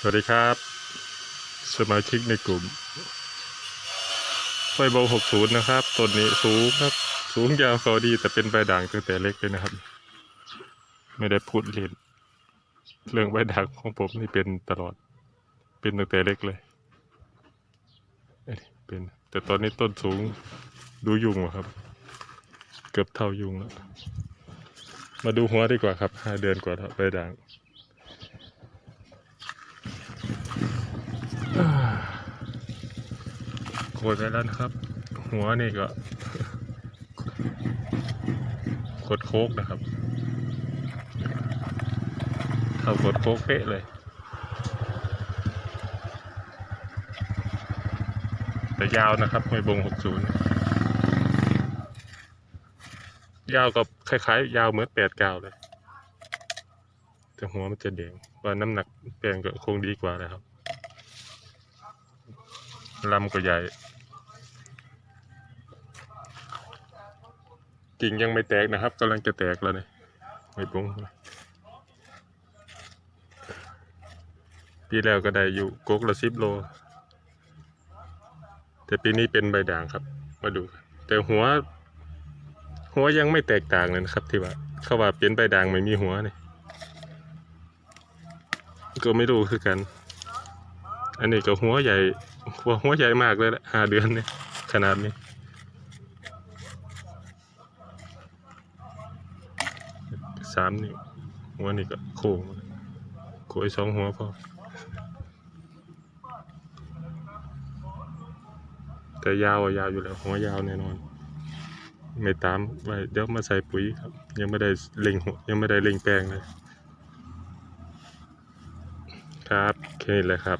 สวัสดีครับ สมาชิกในกลุ่มไฟโบหกศูนย์นะครับต้นนี้สูงครับ สูงยาวเขาดีแต่เป็นใบด่างตั้งแต่เล็กเลยนะครับ ไม่ได้พูดเล่นเรื่องใบด่างของผมนี่เป็นตลอด เป็นตั้งแต่เล็กเลยเอ้ยเป็น แต่ตอนนี้ต้นสูงดูยุงว่ะครับ เกือบเท่ายุงแล้วมาดูหัวดีกว่าครับห้าเดือนกว่าแล้วใบด่าง โกดไปแล้วนะครับ หัวนี่ก็กดโคกนะครับเท่ากดโคกเป๊ะเลย แต่ยาวนะครับไม่บงหกศูนย์ยาวกับคล้ายๆ ยาวเหมือนแปดเก้าเลย แต่หัวมันจะแดงว่าน้ำหนักแปลงก็คงดีกว่านะครับ ลำก็ใหญ่ กิ่งยังไม่แตกนะครับกำลังจะแตกแล้วเนี่ยไม่ปุ้งปีแล้วก็ได้อยู่กกละสิบโล แต่ปีนี้เป็นใบด่างครับ มาดู แต่หัว หัวยังไม่แตกต่างเลยนะครับ ที่ว่าเขาว่าเป็นใบด่างไม่มีหัวเนี่ยก็ไม่รู้คือกัน อันนี้ก็หัวใหญ่ หัวหัวใหญ่มากเลยแหละห้าเดือนเนี่ยขนาดนี้สามนิ้วหัวนี่ก็โค้งโค้งสองหัวพอแต่ยาวอะยาวอยู่แล้วหัวยาวแน่นอน ไม่ตามไว้เดี๋ยวมาใส่ปุ๋ยครับ ยังไม่ได้เล็งหัวยังไม่ได้เล็งแปลงเลยครับแค่นี้แหละครับ